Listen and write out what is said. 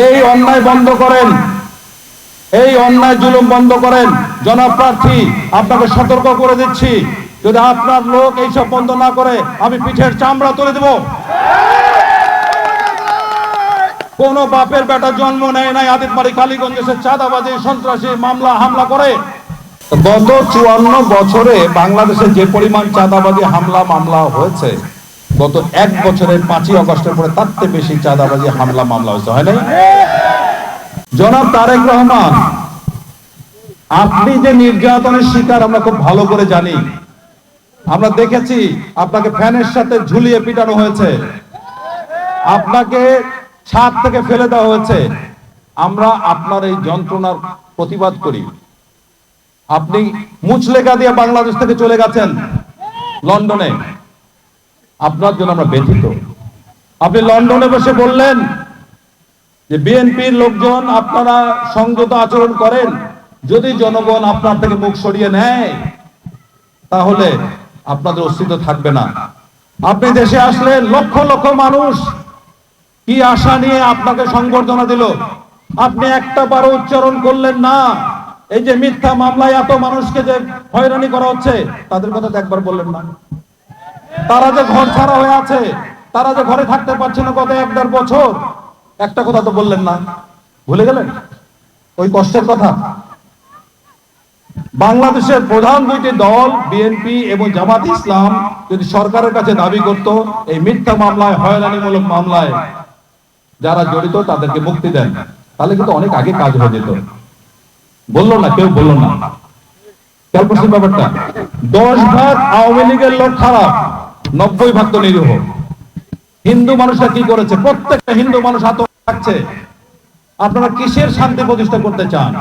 এই অন্যায় বন্ধ করেন। এই অন্যায় জুলুম বন্ধ করেন। জনপ্রার্থী আপনাকে সতর্ক করে দিচ্ছি। যদি আপনার লোক এইসব বন্ধ না করে, আমি পিঠের চামড়া তুলে দেব। কোন বাপের বেটা জন্ম নেয় নাই, আদিতবাড়ি, কালীগঞ্জে সে চাঁদাবাজি, সন্ত্রাসী, মামলা, হামলা করে। গত চুয়ান্ন বছরে বাংলাদেশে যে পরিমাণ চাঁদাবাজি, হামলা, মামলা হয়েছে গত এক বছরের পাঁচই অগস্টের পরে তার চেয়ে বেশি চাঁদাবাজি, হামলা, মামলা হয়েছে। হয় নাই? জনাব তারেক রহমান, আপনি যে নির্যাতনের শিকার আমরা খুব ভালো করে জানি। আমরা দেখেছি আপনাকে ফ্যানের সাথে ঝুলিয়ে পিটানো হয়েছে। আপনাকে ছাদ থেকে ফেলে দেওয়া হয়েছে। আমরা আপনার এই যন্ত্রণার প্রতিবাদ করি। আপনি মুচলেখা দিয়ে বাংলাদেশ থেকে চলে গেছেন লন্ডনে। আপনার জন্য আমরা ব্যথিত। আপনি লন্ডনে বসে বললেন যে বিএনপির লোকজন আপনারা সংযত আচরণ করেন, যদি জনগণ আপনার থেকে মুখ সরিয়ে নেয়, তাহলে আপনাদের অস্তিত্ব থাকবে না। আপনি দেশে আসলে লক্ষ লক্ষ মানুষ কি আশা নিয়ে আপনাকে সংবর্ধনা দিল? আপনি একটা বারো উচ্চারণ করলেন না। এই যে মিথ্যা মামলায় এত মানুষকে যে হয়রানি করা হচ্ছে, তাদের কথা একবার বললেন না। তারা যে ঘর ছাড়া হয়ে আছে, তারা যে ঘরে থাকতে পারছে না গত এক দেড় বছর, একটা কথা তো বললেন না। ভুলে গেলেন? ওই কষ্টের কথা। বাংলাদেশের প্রধান দুইটি দল, বিএনপি এবং জামাত ইসলাম, যদি সরকারের কাছে দাবি করত, এই মিথ্যা মামলায়, হয়রানিমূলক মামলায় যারা জড়িত, তাদেরকে মুক্তি দেন। তাহলে কিন্তু অনেক আগে কাজ হয়ে যেত। বলল না, কেউ বলল না। খেয়াল করছেন ব্যাপারটা? দশ ভাগ আওয়ামী লীগের লোক খারাপ। নব্বই ভাগ তো নিরীহ। হিন্দু মানুষরা কি করেছে? প্রত্যেকটা হিন্দু মানুষ আতঙ্ক থাকছে আপনারা কিসের শান্তি প্রতিষ্ঠা করতে চান?